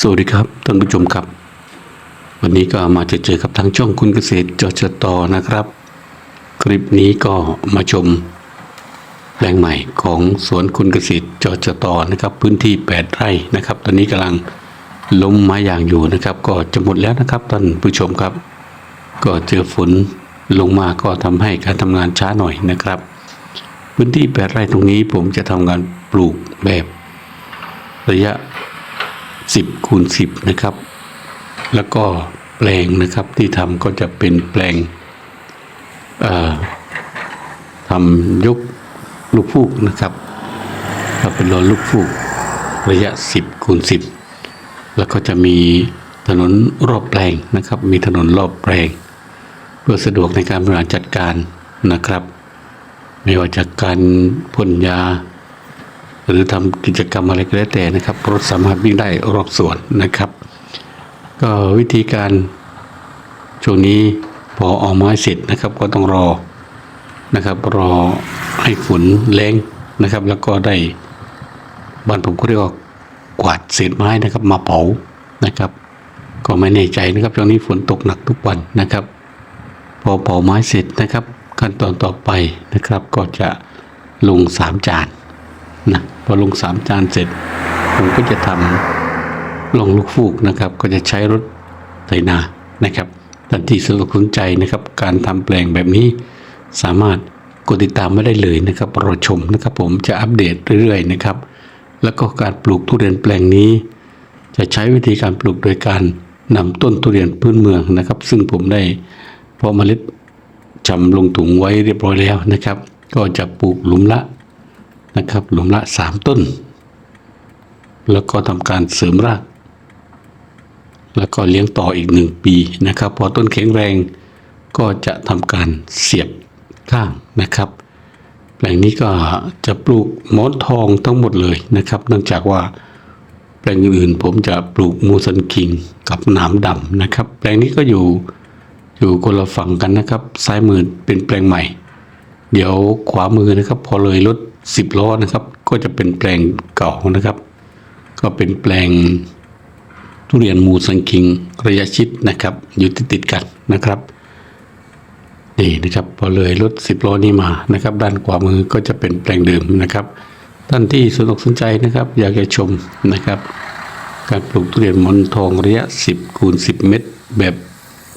สวัสดีครับท่านผู้ชมครับ วันนี้ก็มาเจอเจอกับทางช่องคุณเกษตรจจตนะครับ คลิปนี้ก็มาชมแปลงใหม่ของสวนคุณเกษตรจจตนะครับ พื้นที่ 8 ไร่นะครับ ตอนนี้กำลังล้มไม้ยางอยู่นะครับ ก็จะหมดแล้วนะครับท่านผู้ชมครับ ก็เจอฝนลงมาก็ทำให้การทำงานช้าหน่อยนะครับ พื้นที่ 8 ไร่ตรงนี้ผมจะทำการปลูกแบบระยะ 10คูณ10 นะครับ แล้วก็แปลงนะครับที่ทำก็จะเป็นแปลงทำยกลูกฟูกนะครับถ้าเป็นรอนลูกฟูกระยะ 10คูณ10 แล้วก็จะมีถนนรอบแปลงนะครับ มีถนนรอบแปลง เพื่อสะดวกในการบริหารจัดการนะครับ ไม่ว่าจากการพ่นยา หรือทำกิจกรรมอะไรก็แล้วแต่นะครับ รถสามารถวิ่งได้รอบสวนนะครับ ก็วิธีการช่วงนี้พอออกไม้เสร็จนะครับ ก็ต้องรอนะครับ รอให้ฝนแรงนะครับ แล้วก็ได้บ้านผมก็เรียกว่ากวาดเศษไม้นะครับ มาเผานะครับ ก็ไม่แน่ใจนะครับช่วงนี้ฝนตกหนักทุกวันนะครับ พอเผาไม้เสร็จนะครับ ขั้นตอนต่อไปนะครับ ก็จะลงสามจาน นะพอลงสามจานเสร็จ ผมก็จะทำลงลูกฟูกนะครับ ก็จะใช้รถไถนานะครับทันที่สนใจนะครับ การทำแปลงแบบนี้สามารถกดติดตามไม่ได้เลยนะครับรอชมนะครับผมจะอัปเดตเรื่อยๆนะครับ แล้วก็การปลูกทุเรียนแปลงนี้ จะใช้วิธีการปลูกโดยการนำต้นทุเรียนพื้นเมืองนะครับ ซึ่งผมได้เพาะเมล็ดจำลงถุงไว้เรียบร้อยแล้วนะครับ ก็จะปลูกหลุมละ นะครับ หลุมละสามต้น แล้วก็ทำการเสริมราก แล้วก็เลี้ยงต่ออีกหนึ่งปีนะครับ พอต้นแข็งแรงก็จะทำการเสียบข้างนะครับ แปลงนี้ก็จะปลูกมอนทองทั้งหมดเลยนะครับ เนื่องจากว่าแปลงอื่นผมจะปลูกมูสันคิงกับหนามดำนะครับ แปลงนี้ก็อยู่อยู่คนละฝั่งกันนะครับ ซ้ายมือเป็นแปลงใหม่ เดี๋ยวขวามือนะครับ พอเลยรถสิบล้อนะครับ ก็จะเป็นแปลงเก่านะครับ ก็เป็นแปลงทุเรียนมูสังคิงระยะชิดนะครับ อยู่ติดติดกันนะครับนี่นะครับพอเลยรถสิบล้อนี้มานะครับ ด้านขวามือก็จะเป็นแปลงเดิมนะครับ ท่านที่สนอกสนใจนะครับ อยากจะชมนะครับ การปลูกทุเรียนมอนทองระยะ 10คูณ10 เมตร แบบ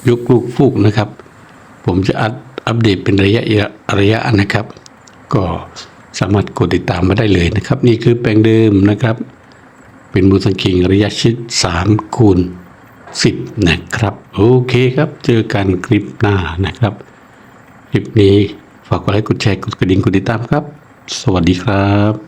ยกลูกฟูกนะครับ ผมจะอัด อัปเดตเป็นระยะระยะนะครับ ก็สามารถกดติดตามมาได้เลยนะครับ นี่คือแปลงเดิมนะครับ เป็นมูสังคิงระยะชิด3คูณ10 นะครับ โอเคครับ เจอกันคลิปหน้านะครับ คลิปนี้ฝากกดไลค์กดแชร์กดกระดิ่งกดติดตามครับ สวัสดีครับ